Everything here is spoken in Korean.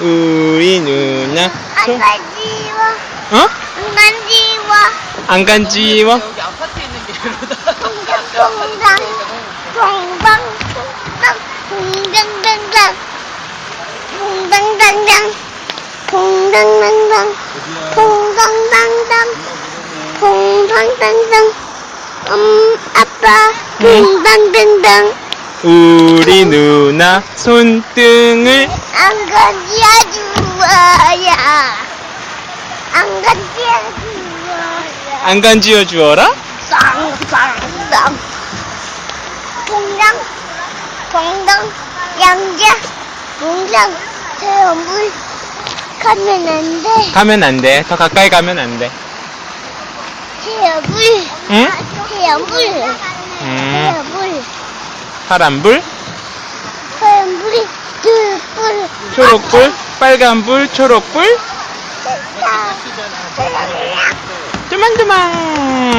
우리 누나 안손 간지워. 어? 안 간지워. 안 간지워? 여기 아파트에 있는 게로다. 동당, 동당, 동당, 동당당당. 동당당당. 동당당당. 동당당당. 동당당당. 음, 아빠. 동당당당. 우리 누나 손등을 안 간지야 주어야. 안 간지야 주어야. 안 간지워 주어라? 쌍쌍쌍 동장 동동 양자 동장 태어물 가면 안 돼 가면 안 돼. 더 가까이 가면 안 돼. 태어물 응? 태어물 음, 태어물 파란불, 태어물이 둘불 초록불, 빨간불, 초록불, 자 조만조만.